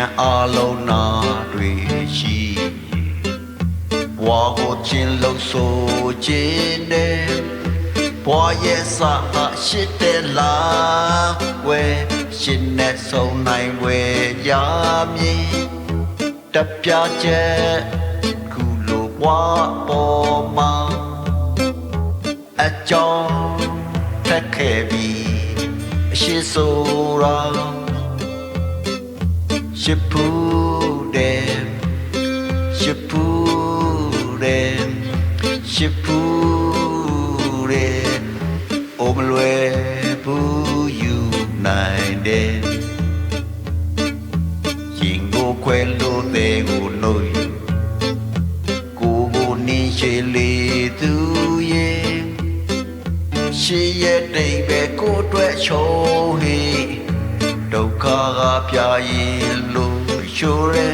န်အလုံးနာတွေရှိဘွားကိုချင်းလို့ဆိုခြင်းနဲ့ဘွားရဲ့စာအရှိတဲ့လားဝဲရှင်နဲ့ဆုံးနိုင်ဝဲရမည်တပြချက်ခုလိုဘွားပေါ်မှာအကြောင်းထက်ခဲ့ပြီးအရှိဆိုရာ ရှိပူတယ်ရှိပူတယ်ရှိပူတယ်အိုမလွယ်ဘူးယူနိုင်တယ်ရင်ကိုခွဲလို့တဲ့ကိုလို့ ဒုက္ခကပြရင်လို့ရှိုးရဲ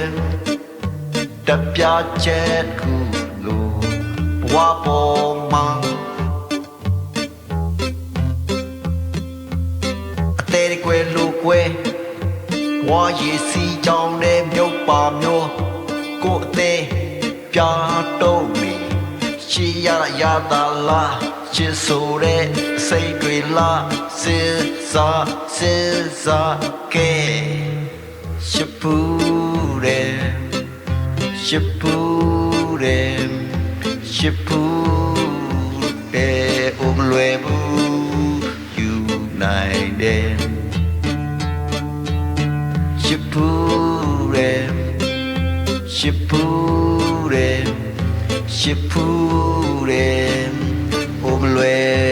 တပြချက်ခုလို့ဘဝပေါ်မှာအသေးကွယ်လို့ကွယ်ဝါရည်စီကြောင်းနဲ့မြုပ်ပါမျိုးကိုအသေးပြတော့မီရှိရရတာလား ချစ်ဆိုတဲ့စိတ်တွေလားစဉ်းစားစဉ်းစားကဲရှိပူတယ်ရှိပူတယ်ရှိပူတယ်အုံလွယ်ဘူးယူနိုင်တယ်ရှိပူတယ်ရှိပူတယ်ရှိပူတယ် ဘုံလွ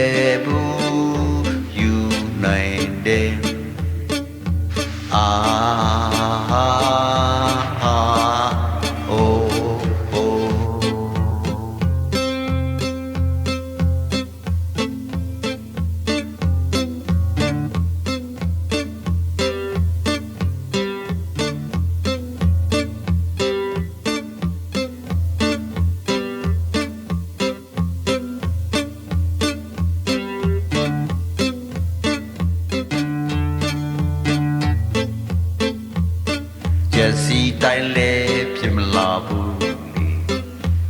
ကျက်စီတိုင်းလဲဖြစ်မလာဘူးလေ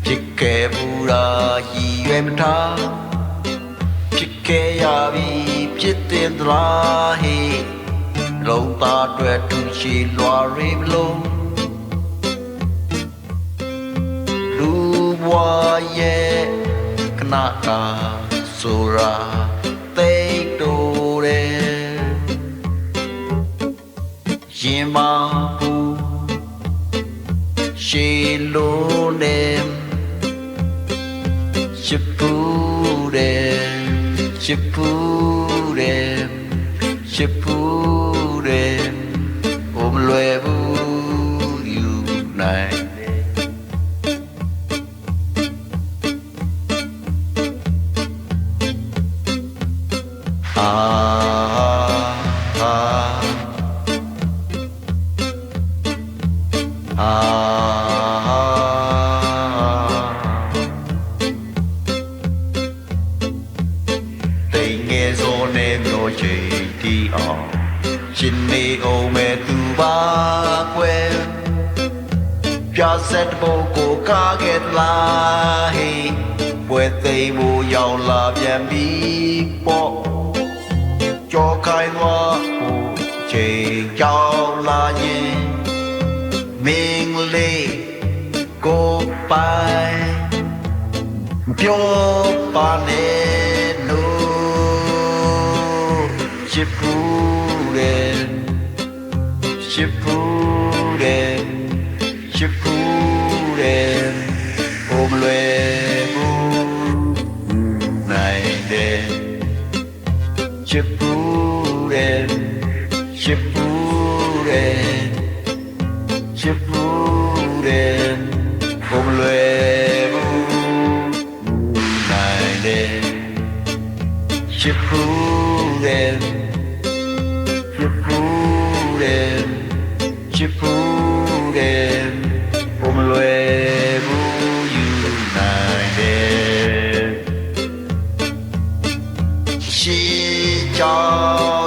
ဖြစ်ခဲ့ဘူးလားရည်ရွယ်မထားဖြစ်ခဲ့ရပြီဖြစ်တဲ့သလားဟေးလုံးသားအတွက်သူရှိလွာရီမလုံးလူဘွားရဲ့ခဏတာဆိုရာသိတ်တိုးတယ်ရင်မပူ ရှေလိုနေချစ်ပူတယ်ချစ် နဲ့မျိုးချီတီအောင်ရှင်နေအောင်မဲ့သူပါကွယ်ပြဆက်ဖို့ကိုကားခဲ့လာဟေးပွဲသိမ်းဖို့ရောက်လာပြန်ပြီပေါ့ကြောခိုင်းသွားဖို့ချိန်ကြောင်းလာရင်မင်းလေးကိုပိုင်ပြောပါနဲ့လို့ ချစ်ပူတယ်ချစ်ပူတယ်ချစ်ပူတယ်ဘုံလွယ်ဘူးနိုင်တယ်ချစ်ပူတယ်ချစ်ပူတယ်ချစ်ပူတယ်ဘုံလွယ်ဘူးနိုင်တယ်ချစ်ပူ တယ်ချစ်ပူတယ်ချစ်ပူတယ်ဘုံလွယ်ဘူးယူနိုင်တယ်ရှိကြောင်း